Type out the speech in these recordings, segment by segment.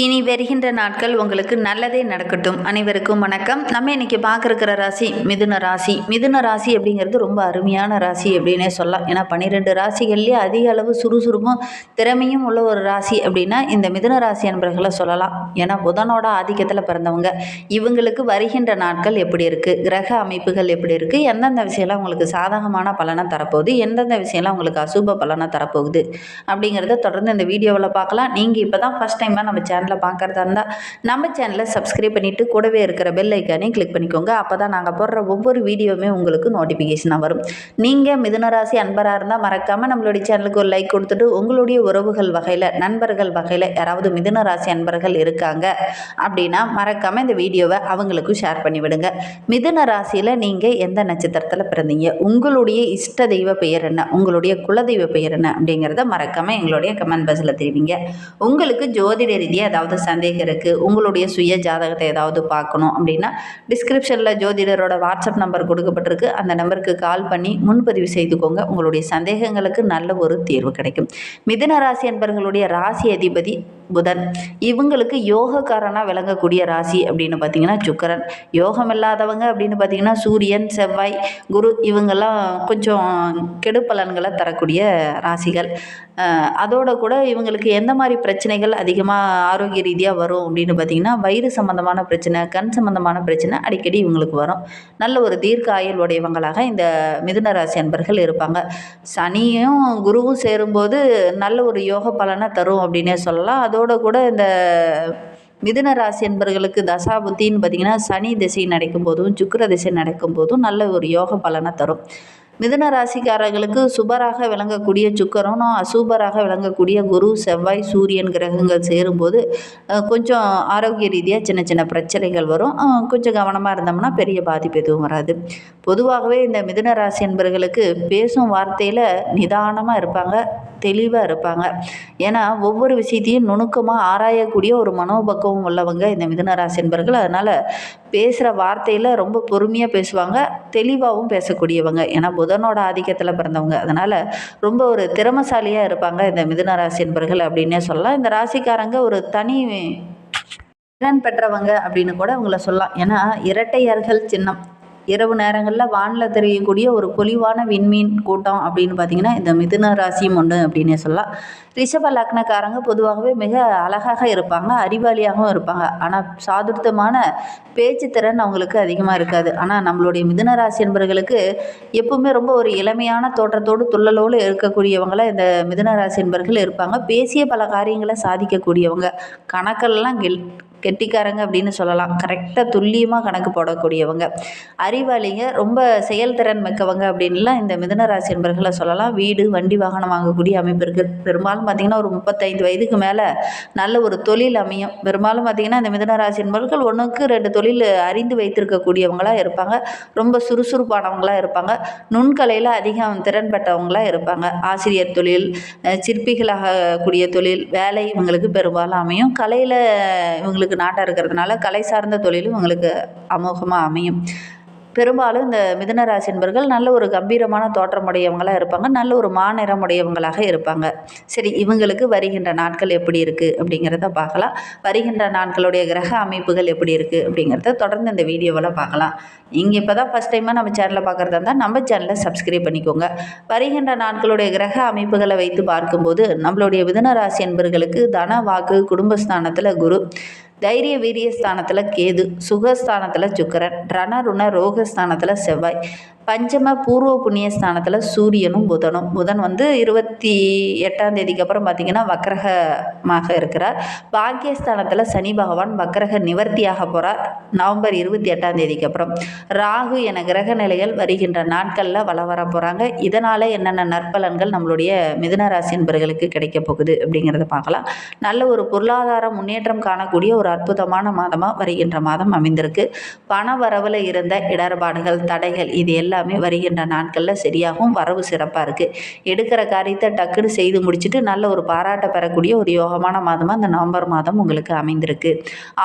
இனி வருகின்ற நாட்கள் உங்களுக்கு நல்லதே நடக்கட்டும். அனைவருக்கும் வணக்கம். நம்ம இன்னைக்கு பார்க்குற ராசி மிதுன ராசி. மிதுன ராசி அப்படிங்கிறது ரொம்ப அருமையான ராசி அப்படின்னே சொல்லலாம். ஏன்னா பன்னிரெண்டு ராசிகள்லேயே அதிக அளவு சுறுசுறுப்பும் திறமையும் உள்ள ஒரு ராசி அப்படின்னா இந்த மிதுன ராசி என்பவர்களை சொல்லலாம். ஏன்னா புதனோட ஆதிக்கத்தில் பிறந்தவங்க. இவங்களுக்கு வருகின்ற நாட்கள் எப்படி இருக்குது கிரக அமைப்புகள் எப்படி இருக்குது எந்தெந்த விஷயம்லாம் உங்களுக்கு சாதகமான பலனை தரப்போகுது? எந்தெந்த விஷயம்லாம் உங்களுக்கு அசுப பலனை தரப்போகுது? அப்படிங்கிறத தொடர்ந்து இந்த வீடியோவில் பார்க்கலாம். நீங்கள் இப்போ தான் ஃபஸ்ட் டைமாக நம்ம சேனல் பார்க்குறதா இருந்தால் நம்ம சேனலை சப்ஸ்கிரைப் பண்ணிவிட்டு கூடவே இருக்கிற பெல் ஐக்கானே கிளிக் பண்ணிக்கோங்க. அப்போ தான் நாங்கள் போடுற ஒவ்வொரு வீடியோவுமே உங்களுக்கு நோட்டிஃபிகேஷனாக வரும். நீங்கள் மிதுனராசி அன்பராக இருந்தால் மறக்காமல் நம்மளுடைய சேனலுக்கு ஒரு லைக் கொடுத்துட்டு உங்களுடைய உறவுகள் வகையில் நண்பர்கள் வகையில் யாராவது மிதுனராசி அன்பர்கள் இருக்காங்க அப்படின்னா மறக்காமல் இந்த வீடியோவை அவங்களுக்கும் ஷேர் பண்ணிவிடுங்க மிதுன ராசியில் நீங்கள் எந்த நட்சத்திரத்தில் பிறந்தீங்க? உங்களுடைய இஷ்ட தெய்வ பெயர் என்ன? உங்களுடைய குலதெய்வ பெயர் என்ன? அப்படிங்கிறத மறக்காமல் எங்களுடைய கமெண்ட் பாக்ஸில் தெரிவிங்க. உங்களுக்கு ஜோதிட ரீதியாக ஏதாவது சந்தேகம் இருக்குது உங்களுடைய சுய ஜாதகத்தை ஏதாவது பார்க்கணும் அப்படின்னா டிஸ்கிரிப்ஷனில் ஜோதிடரோட வாட்ஸ்அப் நம்பர் கொடுக்கப்பட்டிருக்கு. அந்த நம்பருக்கு கால் பண்ணி முன்பதிவு செய்துக்கோங்க. உங்களுடைய சந்தேகங்களுக்கு நல்ல ஒரு தீர்வு கிடைக்கும். மிதுன ராசி என்பவர்களுடைய ராசி அதிபதி புதன். இவங்களுக்கு யோகக்காரனாக விளங்கக்கூடிய ராசி அப்படின்னு பார்த்தீங்கன்னா சுக்கரன். யோகம் இல்லாதவங்க அப்படின்னு பார்த்தீங்கன்னா சூரியன் செவ்வாய் குரு இவங்கெல்லாம் கொஞ்சம் கெடுப்பலன்களை தரக்கூடிய ராசிகள். அதோட கூட இவங்களுக்கு எந்த மாதிரி பிரச்சனைகள் அதிகமாக ஆரோக்கிய ரீதியாக வரும் அப்படின்னு பார்த்தீங்கன்னா வயிறு சம்மந்தமான பிரச்சனை கண் சம்மந்தமான பிரச்சனை அடிக்கடி இவங்களுக்கு வரும். நல்ல ஒரு தீர்க்க ஆயுள் உடையவங்களாக இந்த மிதுன ராசி அன்பர்கள் இருப்பாங்க. சனியும் குருவும் சேரும்போது நல்ல ஒரு யோக பலனை தரும் அப்படின்னே சொல்லலாம். அதோடு கூட இந்த மிதுன ராசி என்பர்களுக்கு தசா புத்தின்னு பார்த்தீங்கன்னா சனி திசை நடக்கும் போதும் சுக்கிர திசை நடக்கும் போதும் நல்ல ஒரு யோக பலனை தரும். மிதுன ராசிக்காரர்களுக்கு சுபராக விளங்கக்கூடிய சுக்கரனும் அசூபராக விளங்கக்கூடிய குரு செவ்வாய் சூரியன் கிரகங்கள் சேரும்போது கொஞ்சம் ஆரோக்கிய ரீதியாக சின்ன சின்ன பிரச்சனைகள் வரும். கொஞ்சம் கவனமாக இருந்தோம்னா பெரிய பாதிப்பு எதுவும் வராது. பொதுவாகவே இந்த மிதுன ராசி என்பர்களுக்கு பேசும் வார்த்தையில் நிதானமாக இருப்பாங்க தெளிவாக இருப்பாங்க. ஏன்னா ஒவ்வொரு விஷயத்தையும் நுணுக்கமாக ஆராயக்கூடிய ஒரு மனோபக்குவம் உள்ளவங்க இந்த மிதுன ராசி என்பர்கள். அதனால் பேசுகிற வார்த்தையில் ரொம்ப பொறுமையாக பேசுவாங்க. தெளிவாகவும் பேசக்கூடியவங்க. ஏன்னா புதனோட ஆதிக்கத்தில் பிறந்தவங்க. அதனால் ரொம்ப ஒரு திறமசாலியாக இருப்பாங்க இந்த மிதுன ராசி என்பர்கள் அப்படின்னே சொல்லலாம். இந்த ராசிக்காரங்க ஒரு தனி திறன் பெற்றவங்க அப்படின்னு கூட அவங்கள சொல்லலாம். ஏன்னா இரட்டையர்கள் சின்னம். இரவு நேரங்களில் வானில் தெரியக்கூடிய ஒரு பொலிவான விண்மீன் கூட்டம் அப்படின்னு பார்த்தீங்கன்னா இந்த மிதுன ராசியும் ஒன்று அப்படின்னே சொல்லலாம். ரிஷப லக்னக்காரங்க பொதுவாகவே மிக அழகாக இருப்பாங்க அறிவாளியாகவும் இருப்பாங்க. ஆனால் சாதுர்த்தமான பேச்சு திறன் அவங்களுக்கு அதிகமாக இருக்காது. ஆனால் நம்மளுடைய மிதுன ராசி என்பவர்களுக்கு எப்பவுமே ரொம்ப ஒரு இளமையான தோற்றத்தோடு துள்ளலோடு இருக்கக்கூடியவங்களாம் இந்த மிதுன ராசி என்பர்கள் இருப்பாங்க. பேசிய பல காரியங்களை சாதிக்கக்கூடியவங்க. கணக்கெல்லாம் கெல் கெட்டிக்காரங்க அப்படின்னு சொல்லலாம். கரெக்டாக துல்லியமாக கணக்கு போடக்கூடியவங்க. அறிவாளிங்க ரொம்ப செயல்திறன் மிக்கவங்க அப்படின்லாம் இந்த மிதுன ராசி என்பர்களை சொல்லலாம். வீடு வண்டி வாகனம் வாங்கக்கூடிய அமைப்பு இருக்குது பெரும்பாலும் பார்த்திங்கன்னா ஒரு முப்பத்தைந்து வயதுக்கு மேலே நல்ல ஒரு தொழில் அமையும். பெரும்பாலும் பார்த்திங்கன்னா இந்த மிதுன ராசி ஒன்றுக்கு ரெண்டு தொழில் அறிந்து வைத்திருக்கக்கூடியவங்களாக இருப்பாங்க. ரொம்ப சுறுசுறுப்பானவங்களாக இருப்பாங்க. நுண்கலையில் அதிகம் திறன் பெற்றவங்களாக இருப்பாங்க. ஆசிரியர் தொழில் சிற்பிகளாகக்கூடிய சிற்பிகளாக கூடிய தொழில் வேலை இவங்களுக்கு பெரும்பாலும் அமையும். கலையில் இவங்களுக்கு நாட்டாக இருக்கிறதுனால கலை சார்ந்த தொழிலும் உங்களுக்கு அமோகமாக அமையும். பெரும்பாலும் இந்த மிதுன ராசி என்பர்கள் நல்ல ஒரு கம்பீரமான தோற்றமுடையவங்களாக இருப்பாங்க. நல்ல ஒரு மாநிறமுடையவங்களாக இருப்பாங்க. சரி இவங்களுக்கு வருகின்ற நாட்கள் எப்படி இருக்குது அப்படிங்கிறத பார்க்கலாம். வருகின்ற நாட்களுடைய கிரக அமைப்புகள் எப்படி இருக்குது அப்படிங்கிறத தொடர்ந்து இந்த வீடியோவில் பார்க்கலாம். நீங்கள் இப்போ தான் ஃபஸ்ட் டைமாக நம்ம சேனலில் பார்க்குறதா இருந்தால் நம்ம சேனலை சப்ஸ்கிரைப் பண்ணிக்கோங்க. வருகின்ற நாட்களுடைய கிரக அமைப்புகளை வைத்து பார்க்கும்போது நம்மளுடைய மிதுன ராசி என்பர்களுக்கு தன வாக்கு குடும்பஸ்தானத்தில் குரு தைரிய வீரிய ஸ்தானத்தில் கேது சுகஸ்தானத்தில் சுக்கரன் ரணருண ரோகஸ்தானத்தில் செவ்வாய். பஞ்சம பூர்வ புண்ணிய ஸ்தானத்தில் சூரியனும் புதனும். புதன் வந்து இருபத்தி எட்டாம் தேதிக்கு அப்புறம் பார்த்திங்கன்னா வக்கரகமாக இருக்கிறார். பாக்கியஸ்தானத்தில் சனி பகவான் வக்கரக நிவர்த்தியாக போகிறார் நவம்பர் இருபத்தி எட்டாம் தேதிக்கு அப்புறம். ராகு என கிரக நிலைகள் வருகின்ற நாட்களில் வள வர போகிறாங்க இதனால் என்னென்ன நற்பலன்கள் நம்மளுடைய மிதுன ராசி என்பவர்களுக்கு கிடைக்க போகுது அப்படிங்கிறத பார்க்கலாம். நல்ல ஒரு பொருளாதார முன்னேற்றம் காணக்கூடிய ஒரு அற்புதமான மாதமாக வருகின்ற மாதம் அமைந்திருக்கு. பண வரவில் இருந்த இடர்பாடுகள் தடைகள் இது எல்லாம் எல்லாமே வருகின்ற நாட்களில் சரியாகவும் வரவு சிறப்பாக இருக்குது எடுக்கிற காரியத்தை டக்குன்னு செய்து முடிச்சுட்டு நல்ல ஒரு பாராட்டை பெறக்கூடிய ஒரு யோகமான மாதமாக அந்த நவம்பர் மாதம் உங்களுக்கு அமைந்திருக்கு.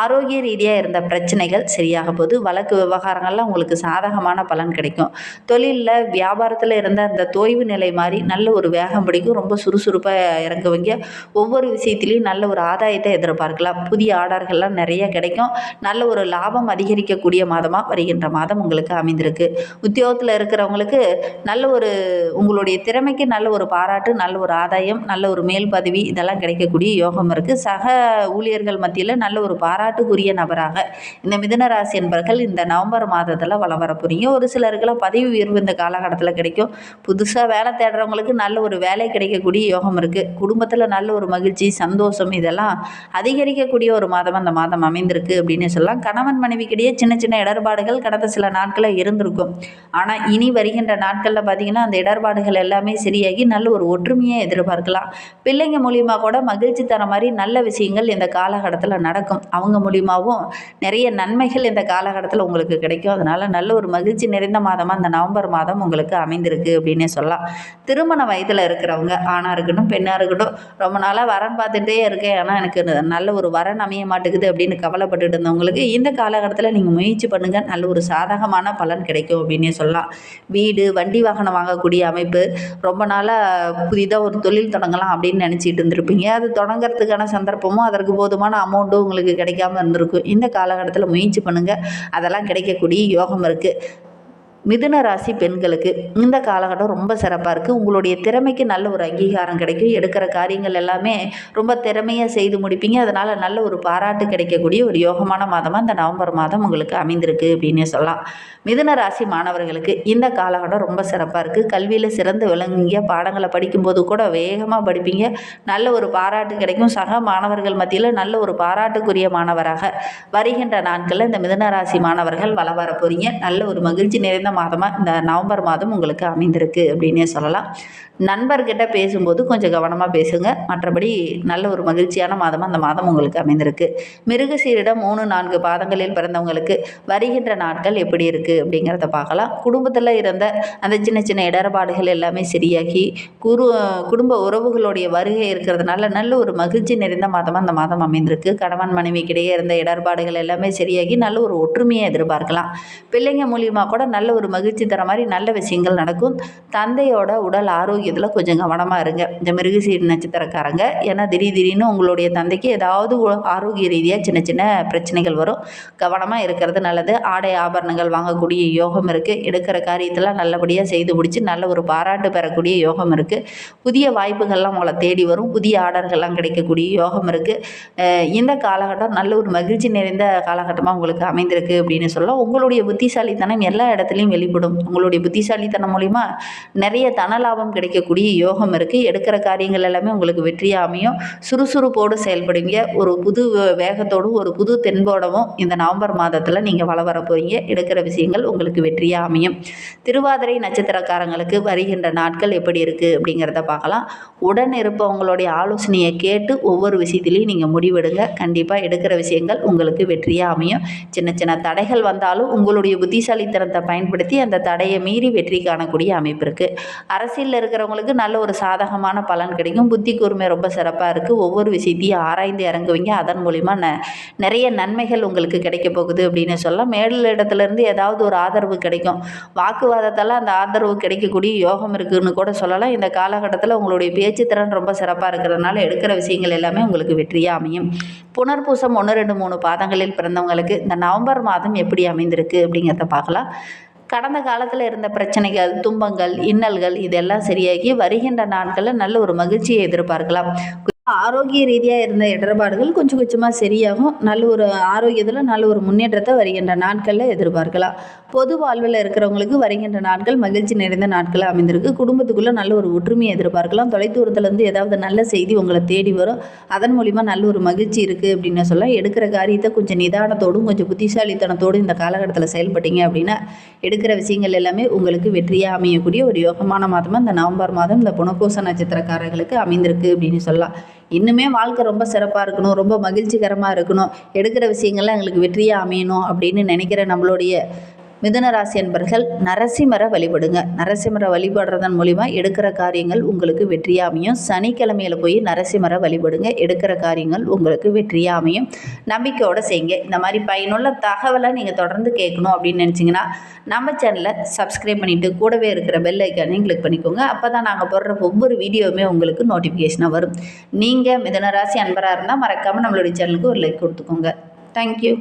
ஆரோக்கிய ரீதியாக இருந்த பிரச்சனைகள் சரியாக போது வழக்கு விவகாரங்கள்லாம் உங்களுக்கு சாதகமான பலன் கிடைக்கும். தொழிலில் வியாபாரத்தில் இருந்த அந்த தொய்வு நிலை மாதிரி நல்ல ஒரு வேகம் பிடிக்கும். ரொம்ப சுறுசுறுப்பாக இறங்குவீங்க. ஒவ்வொரு விஷயத்துலையும் நல்ல ஒரு ஆதாயத்தை எதிர்பார்க்கலாம். புதிய ஆர்டர்கள்லாம் நிறைய கிடைக்கும். நல்ல ஒரு லாபம் அதிகரிக்கக்கூடிய மாதமாக வருகின்ற மாதம் உங்களுக்கு அமைந்திருக்கு. உத்தியோக உத்தியோகத்தில் இருக்கிறவங்களுக்கு நல்ல ஒரு உங்களுடைய திறமைக்கு நல்ல ஒரு பாராட்டு நல்ல ஒரு ஆதாயம் நல்ல ஒரு மேல் பதவி இதெல்லாம் கிடைக்கக்கூடிய யோகம் இருக்குது சக ஊழியர்கள் மத்தியில் நல்ல ஒரு பாராட்டுக்குரிய நபராக இந்த மிதன ராசி என்பவர்கள் இந்த நவம்பர் மாதத்தில் வளம் வர போகிறீங்க ஒரு சிலருக்கெல்லாம் பதவி உயர்வு இந்த காலகட்டத்தில் கிடைக்கும். புதுசாக வேலை தேடுறவங்களுக்கு நல்ல ஒரு வேலை கிடைக்கக்கூடிய யோகம் இருக்குது குடும்பத்தில் நல்ல ஒரு மகிழ்ச்சி சந்தோஷம் இதெல்லாம் அதிகரிக்கக்கூடிய ஒரு மாதம் அந்த மாதம் அமைந்திருக்கு அப்படின்னு சொல்லலாம். கணவன் மனைவிக்கிடையே சின்ன சின்ன இடர்பாடுகள் கடந்த சில நாட்களில் இருந்திருக்கும். ஆனால் ஆனால் இனி வருகின்ற நாட்களில் பார்த்தீங்கன்னா அந்த இடர்பாடுகள் எல்லாமே சரியாகி நல்ல ஒரு ஒற்றுமையை எதிர்பார்க்கலாம். பிள்ளைங்க மூலியமாக கூட மகிழ்ச்சி தர மாதிரி நல்ல விஷயங்கள் இந்த காலகட்டத்தில் நடக்கும். அவங்க மூலியமாகவும் நிறைய நன்மைகள் இந்த காலகட்டத்தில் உங்களுக்கு கிடைக்கும். அதனால் நல்ல ஒரு மகிழ்ச்சி நிறைந்த மாதமாக இந்த நவம்பர் மாதம் உங்களுக்கு அமைந்திருக்கு அப்படின்னே சொல்லலாம். திருமண வயதில் இருக்கிறவங்க ஆணாக இருக்கட்டும் பெண்ணாக இருக்கட்டும் ரொம்ப நாளாக வரன் பார்த்துட்டே இருக்கேன். ஆனால் எனக்கு நல்ல ஒரு வரன் அமைய மாட்டேங்குது அப்படின்னு கவலைப்பட்டுட்டு இருந்தவங்களுக்கு இந்த காலகட்டத்தில் நீங்கள் முயற்சி பண்ணுங்கள் நல்ல ஒரு சாதகமான பலன் கிடைக்கும் அப்படின்னே சொல்லலாம். வீடு வண்டி வாகனம் வாங்கக்கூடிய அமைப்பு ரொம்ப நாளாக புதிதாக ஒரு தொழில் தொடங்கலாம் அப்படின்னு நினச்சிட்டு இருந்திருப்பீங்க. அது தொடங்குறதுக்கான சந்தர்ப்பமும் அதற்கு போதுமான அமௌண்ட்டும் உங்களுக்கு கிடைக்காம இருந்திருக்கும். இந்த காலகட்டத்தில் முயற்சி பண்ணுங்கள் அதெல்லாம் கிடைக்கக்கூடிய யோகம் இருக்குது மிதுன ராசி பெண்களுக்கு இந்த காலகட்டம் ரொம்ப சிறப்பாக இருக்குது உங்களுடைய திறமைக்கு நல்ல ஒரு அங்கீகாரம் கிடைக்கும். எடுக்கிற காரியங்கள் எல்லாமே ரொம்ப திறமையாக செய்து முடிப்பீங்க. அதனால் நல்ல ஒரு பாராட்டு கிடைக்கக்கூடிய ஒரு யோகமான மாதமாக இந்த நவம்பர் மாதம் உங்களுக்கு அமைந்திருக்கு அப்படின்னே சொல்லலாம். மிதுன ராசி மாணவர்களுக்கு இந்த காலகட்டம் ரொம்ப சிறப்பாக இருக்குது கல்வியில் சிறந்து விளங்கிய பாடங்களை படிக்கும்போது கூட வேகமாக படிப்பீங்க. நல்ல ஒரு பாராட்டு கிடைக்கும். சக மாணவர்கள் மத்தியில் நல்ல ஒரு பாராட்டுக்குரிய மாணவராக வருகின்ற நாட்களில் இந்த மிதுன ராசி மாணவர்கள் வள வர போகிறீங்க நல்ல ஒரு மகிழ்ச்சி நிறைந்த மாதமாக இந்த நவம்பர் மாதம் உங்களுக்கு அமைந்திருக்கு அப்படின்னே சொல்லலாம். நண்பர்கிட்ட பேசும்போது கொஞ்சம் கவனமாக பேசுங்க. மற்றபடி நல்ல ஒரு மகிழ்ச்சியான மாதமாக அந்த மாதம் உங்களுக்கு அமைந்திருக்கு. மிருகசீரிடம் மூணு நான்கு பாதங்களில் பிறந்தவங்களுக்கு வருகின்ற நாட்கள் எப்படி இருக்குது அப்படிங்கிறத பார்க்கலாம். குடும்பத்தில் இருந்த அந்த சின்ன சின்ன இடர்பாடுகள் எல்லாமே சரியாகி குரு குடும்ப உறவுகளுடைய வருகை இருக்கிறதுனால நல்ல ஒரு மகிழ்ச்சி நிறைந்த மாதமாக அந்த மாதம் அமைந்திருக்கு. கணவன் மனைவிக்கிடையே இருந்த இடர்பாடுகள் எல்லாமே சரியாகி நல்ல ஒரு ஒற்றுமையை எதிர்பார்க்கலாம். பிள்ளைங்க மூலியமாக கூட நல்ல ஒரு மகிழ்ச்சி தர மாதிரி நல்ல விஷயங்கள் நடக்கும். தந்தையோட உடல் ஆரோக்கியத்தில் கொஞ்சம் கவனமாக இருங்க. இந்த மிருகசீர் நட்சத்திரக்காரங்க ஏன்னா திடீர் திடீர்னு உங்களுடைய தந்தைக்கு ஏதாவது ஆரோக்கிய ரீதியாக சின்ன சின்ன பிரச்சனைகள் வரும். கவனமாக இருக்கிறது நல்லது. ஆடை ஆபரணங்கள் வாங்கக்கூடிய யோகம் இருக்குது எடுக்கிற காரியத்தெல்லாம் நல்லபடியாக செய்து முடித்து நல்ல ஒரு பாராட்டு பெறக்கூடிய யோகம் இருக்குது புதிய வாய்ப்புகள்லாம் உங்களை தேடி வரும். புதிய ஆர்டர்கள்லாம் கிடைக்கக்கூடிய யோகம் இருக்குது இந்த காலகட்டம் நல்ல ஒரு மகிழ்ச்சி நிறைந்த காலகட்டமாக உங்களுக்கு அமைந்திருக்கு அப்படின்னு சொல்லலாம் உங்களுடைய புத்திசாலித்தனம் எல்லா இடத்துலையும் வெளிப்படும். உங்களுடைய புத்திசாலித்தனம் மூலிமா நிறைய தன லாபம் கிடைக்கக்கூடிய யோகம் இருக்குது எடுக்கிற காரியங்கள் எல்லாமே உங்களுக்கு வெற்றியாக அமையும். சுறுசுறுப்போடு செயல்படுவீங்க. ஒரு புது வேகத்தோடும் ஒரு புது தென்போடவும் இந்த நவம்பர் மாதத்தில் நீங்கள் வள வர போகிறீங்க எடுக்கிற விஷயங்கள் உங்களுக்கு வெற்றியாக அமையும். திருவாதிரை நட்சத்திரக்காரங்களுக்கு வருகின்ற நாட்கள் எப்படி இருக்குது அப்படிங்கிறத பார்க்கலாம். உடன் இருப்பவங்களுடைய ஆலோசனையை கேட்டு ஒவ்வொரு விஷயத்துலையும் நீங்கள் முடிவெடுங்க. கண்டிப்பாக எடுக்கிற விஷயங்கள் உங்களுக்கு வெற்றியாக அமையும். சின்ன சின்ன தடைகள் வந்தாலும் உங்களுடைய புத்திசாலித்தனத்தை பயன்படுத்தி அந்த தடையை மீறி வெற்றி காணக்கூடிய அமைப்பு இருக்குது அரசியலில் இருக்கிறவங்களுக்கு நல்ல ஒரு சாதகமான பலன் கிடைக்கும். புத்தி கூர்மை ரொம்ப சிறப்பாக இருக்குது ஒவ்வொரு விஷயத்தையும் ஆராய்ந்து இறங்குவீங்க. அதன் மூலிமா ந நிறைய நன்மைகள் உங்களுக்கு கிடைக்க போகுது அப்படின்னு சொல்லலாம். மேடல் இடத்துலேருந்து ஏதாவது ஒரு ஆதரவு கிடைக்கும். வாக்குவாதத்தால் அந்த ஆதரவு கிடைக்கக்கூடிய யோகம் இருக்குதுன்னு கூட சொல்லலாம். இந்த காலகட்டத்தில் உங்களுடைய பேச்சு திறன் ரொம்ப சிறப்பாக இருக்கிறதுனால எடுக்கிற விஷயங்கள் எல்லாமே உங்களுக்கு வெற்றியாக அமையும். புனர்பூசம் ஒன்று ரெண்டு மூணு பாதங்களில் பிறந்தவங்களுக்கு இந்த நவம்பர் மாதம் எப்படி அமைந்திருக்கு அப்படிங்கிறத பார்க்கலாம். கடந்த காலத்தில் இருந்த பிரச்சனைகள் துன்பங்கள் இன்னல்கள் இதெல்லாம் சரியாகி வருகின்ற நாட்களில் நல்ல ஒரு மகிழ்ச்சியை எதிர்பார்க்கலாம். ஆரோக்கிய ரீதியாக இருந்த இடர்பாடுகள் கொஞ்சம் கொஞ்சமாக சரியாகும். நல்ல ஒரு ஆரோக்கியத்தில் நல்ல ஒரு முன்னேற்றத்தை வருகின்ற நாட்களில் எதிர்பார்க்கலாம். பொது வாழ்வில் இருக்கிறவங்களுக்கு வருகின்ற நாட்கள் மகிழ்ச்சி நிறைந்த நாட்களாக அமைந்திருக்கு. குடும்பத்துக்குள்ளே நல்ல ஒரு ஒற்றுமையை எதிர்பார்க்கலாம். தொலைதூரத்துலேருந்து ஏதாவது நல்ல செய்தி உங்களை தேடி வரும். அதன் மூலிமா நல்ல ஒரு மகிழ்ச்சி இருக்குது அப்படின்னு சொல்லலாம். எடுக்கிற காரியத்தை கொஞ்சம் நிதானத்தோடும் கொஞ்சம் புத்திசாலித்தனத்தோடும் இந்த காலகட்டத்தில் செயல்பட்டீங்க அப்படின்னா எடுக்கிற விஷயங்கள் எல்லாமே உங்களுக்கு வெற்றியாக அமையக்கூடிய ஒரு யோகமான மாதமாக இந்த நவம்பர் மாதம் இந்த புனர்பூச நட்சத்திரக்காரர்களுக்கு அமைந்திருக்கு அப்படின்னு சொல்லலாம். இன்னுமே வாழ்க்கை ரொம்ப சிறப்பாக இருக்கணும் ரொம்ப மகிழ்ச்சிகரமாக இருக்கணும். எடுக்கிற விஷயங்கள்லாம் எங்களுக்கு வெற்றியாக அமையணும் அப்படின்னு நினைக்கிற நம்மளுடைய மிதுன ராசி என்பர்கள் நரசிம்மரை வழிபடுங்க. நரசிம்மரை வழிபடுறதன் மூலிமா எடுக்கிற காரியங்கள் உங்களுக்கு வெற்றியாமையும் சனிக்கிழமையில் போய் நரசிம்மரை வழிபடுங்க. எடுக்கிற காரியங்கள் உங்களுக்கு வெற்றியாக அமையும் நம்பிக்கையோடு செய்யுங்க. இந்த மாதிரி பயனுள்ள தகவலை நீங்கள் தொடர்ந்து கேட்கணும் அப்படின்னு நினச்சிங்கன்னா நம்ம சேனலை சப்ஸ்கிரைப் பண்ணிவிட்டு கூடவே இருக்கிற பெல் ஐக்கானையும் கிளிக் பண்ணிக்கோங்க. அப்போ தான் நாங்கள் போடுற ஒவ்வொரு வீடியோவுமே உங்களுக்கு நோட்டிஃபிகேஷனாக வரும். நீங்கள் மிதனராசி அன்பராக இருந்தால் மறக்காமல் நம்மளுடைய சேனலுக்கு ஒரு லைக் கொடுத்துக்கோங்க. தேங்க்யூ